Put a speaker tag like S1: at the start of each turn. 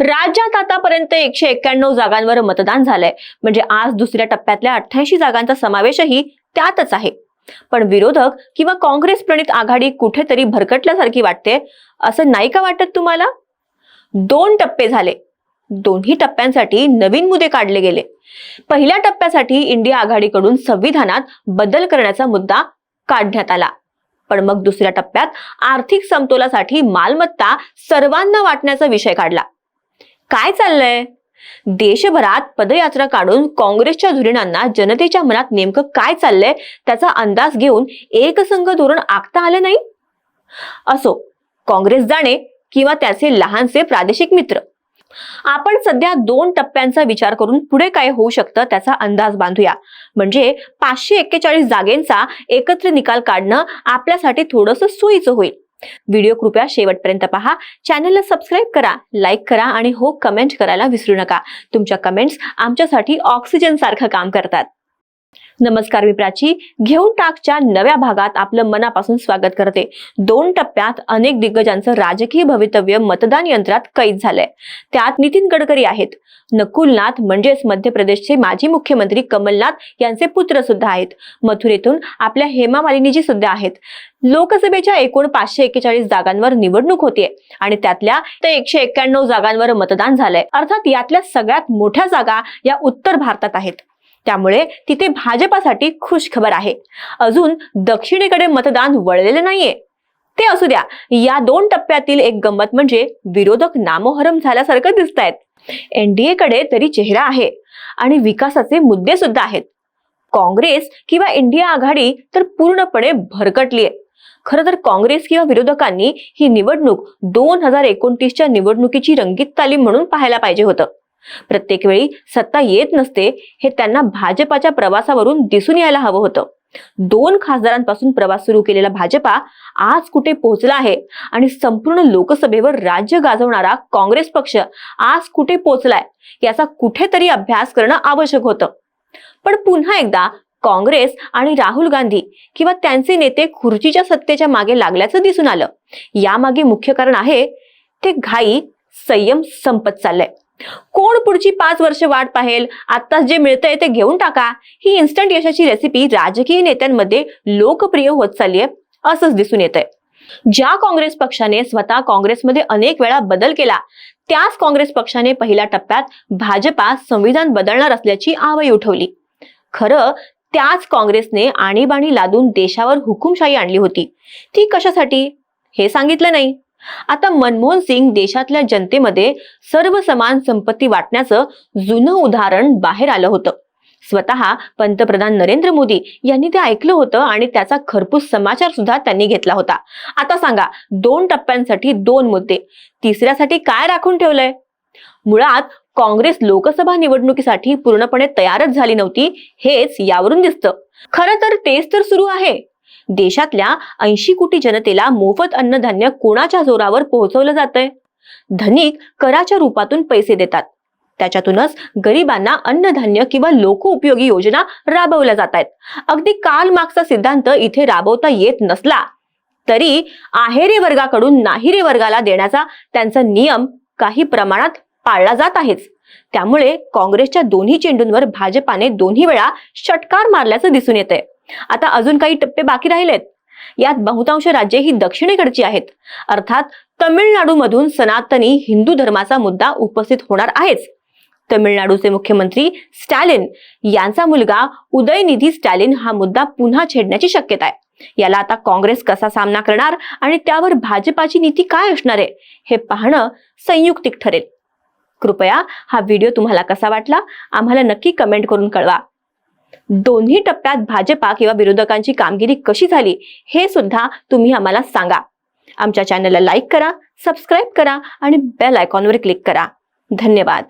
S1: राज्यात आतापर्यंत एकशे एक्क्याण्णव जागांवर मतदान झालंय. म्हणजे आज दुसऱ्या टप्प्यातल्या अठ्ठ्याऐंशी जागांचा समावेशही त्यातच आहे. पण विरोधक किंवा काँग्रेस प्रणित आघाडी कुठेतरी भरकटल्यासारखी वाटते असं नाही का वाटत तुम्हाला? दोन टप्पे झाले. दोन्ही टप्प्यांसाठी नवीन मुद्दे काढले गेले. पहिल्या टप्प्यासाठी इंडिया आघाडीकडून संविधानात बदल करण्याचा मुद्दा काढण्यात आला. पण मग दुसऱ्या टप्प्यात आर्थिक समतोलासाठी मालमत्ता सर्वांना वाटण्याचा विषय काढला. काय चाललंय? देशभरात पदयात्रा काढून काँग्रेसच्या धुरीणांना जनतेच्या मनात नेमकं काय चाललंय त्याचा अंदाज घेऊन एकसंघ धोरण आखता आलं नाही? असो काँग्रेस जाणे किंवा त्याचे लहानसे प्रादेशिक मित्र. आपण सध्या दोन टप्प्यांचा विचार करून पुढे काय होऊ शकतं त्याचा अंदाज बांधूया. म्हणजे पाचशे एक्केचाळीस जागेंचा एकत्र निकाल काढणं आपल्यासाठी थोडंसं सोयीचं होईल. व्हिडिओ कृपया शेवटपर्यंत पहा. चॅनलला सबस्क्राईब करा लाईक करा आणि हो कमेंट करायला विसरू नका. तुमच्या कमेंट्स आमच्यासाठी ऑक्सिजन सारखं काम करतात. नमस्कार मी प्राची. घेऊन टाकच्या नव्या भागात आपलं मनापासून स्वागत करते. दोन टप्प्यात अनेक दिग्गजांचं राजकीय भवितव्य मतदान यंत्रात कैद झालंय. त्यात नितीन गडकरी आहेत. नकुलनाथ म्हणजेच मध्य प्रदेशचे माजी मुख्यमंत्री कमलनाथ यांचे पुत्र सुद्धा आहेत. मथुरेतून आपल्या हेमा मालिनीजी सुद्धा आहेत. लोकसभेच्या एकूण पाचशे एक्केचाळीस जागांवर निवडणूक होतीये आणि त्यातल्या ते एकशे एक्क्याण्णव जागांवर मतदान झालंय. अर्थात यातल्या सगळ्यात मोठ्या जागा या उत्तर भारतात आहेत. त्यामुळे तिथे भाजपासाठी खुश खबर आहे. अजून दक्षिणेकडे मतदान वळलेलं नाहीये. ते असू द्या या दोन टप्प्यातील एक गंमत म्हणजे विरोधक नामोहरम झाल्यासारखं दिसत आहेत एनडीए कडे तरी चेहरा आहे आणि विकासाचे मुद्दे सुद्धा आहेत. काँग्रेस किंवा इंडिया आघाडी तर पूर्णपणे भरकटली आहे खरं तर काँग्रेस किंवा विरोधकांनी ही निवडणूक दोन हजार एकोणतीसच्या निवडणुकीची रंगीत तालीम म्हणून पाहायला पाहिजे होतं. प्रत्येक वेळी सत्ता येत नसते हे त्यांना भाजपाच्या प्रवासावरून दिसून यायला हवं होतं. दोन खासदारांपासून प्रवास सुरू केलेला भाजपा आज कुठे पोहोचला आहे आणि संपूर्ण लोकसभेवर राज्य गाजवणारा काँग्रेस पक्ष आज कुठे पोहोचलाय याचा कुठेतरी अभ्यास करणं आवश्यक होतं. पण पुन्हा एकदा काँग्रेस आणि राहुल गांधी किंवा त्यांचे नेते खुर्चीच्या सत्तेच्या मागे लागल्याचं दिसून आलं. यामागे मुख्य कारण आहे ते घाई संयम संपत चाललंय. कोण पुढची पाच वर्ष वाट पाहेल? आत्ताच जे मिळतंय ते घेऊन टाका. ही इन्स्टंट यशाची रेसिपी राजकीय नेत्यांमध्ये लोकप्रिय होत चालली आहे असंच दिसून येत आहे ज्या काँग्रेस पक्षाने स्वतः काँग्रेसमध्ये अनेक वेळा बदल केला त्याच काँग्रेस पक्षाने पहिल्या टप्प्यात भाजपा संविधान बदलणार असल्याची आवई उठवली. खरं त्याच काँग्रेसने आणीबाणी लादून देशावर हुकुमशाही आणली होती. ती कशासाठी? हे सांगितलं नाही. आता मनमोहन सिंग देशातल्या जनतेमध्ये सर्व समान संपत्ती वाटण्याचं जुनं उदाहरण बाहेर आलं होतं. स्वतः पंतप्रधान नरेंद्र मोदी यांनी ते ऐकलं होतं आणि त्याचा खरपूस समाचार सुद्धा त्यांनी घेतला होता. आता सांगा दोन टप्प्यांसाठी दोन मुद्दे तिसऱ्यासाठी काय राखून ठेवलंय? मुळात काँग्रेस लोकसभा निवडणुकीसाठी पूर्णपणे तयारच झाली नव्हती हेच यावरून दिसतं. खरं तर तेच तर सुरू आहे. देशातल्या ऐंशी कोटी जनतेला मोफत अन्नधान्य कोणाच्या जोरावर पोहोचवलं जातंय? धनिक कराच्या रूपातून पैसे देतात. त्याच्यातूनच गरिबांना अन्नधान्य किंवा लोकोपयोगी योजना राबवल्या जात आहेत अगदी काल मागचा सिद्धांत इथे राबवता येत नसला तरी आहेरे वर्गाकडून नाहिरे वर्गाला देण्याचा त्यांचा नियम काही प्रमाणात पाळला जात आहेच. त्यामुळे काँग्रेसच्या दोन्ही चेंडूंवर भाजपाने दोन्ही वेळा षटकार मारल्याचं दिसून येतंय. आता अजून काही टप्पे बाकी राहिलेत. यात बहुतांश राज्ये ही दक्षिणेकडची आहेत. अर्थात तमिळनाडूमधून सनातनी हिंदू धर्माचा मुद्दा उपस्थित होणार आहेच. तमिळनाडूचे मुख्यमंत्री स्टॅलिन यांचा मुलगा उदयनिधी स्टॅलिन हा मुद्दा पुन्हा छेडण्याची शक्यता आहे. याला आता काँग्रेस कसा सामना करणार आणि त्यावर भाजपाची नीती काय असणार आहे हे पाहणं संयुक्तिक ठरेल. कृपया हा व्हिडिओ तुम्हाला कसा वाटला आम्हाला नक्की कमेंट करून कळवा. दोन्ही टप्प्यात भाजपा किंवा विरोधकांची कामगिरी कशी झाली हे सुद्धा तुम्ही आम्हाला सांगा. आमच्या चॅनलला लाईक करा सबस्क्राईब करा आणि बेल आयकॉनवर क्लिक करा. धन्यवाद.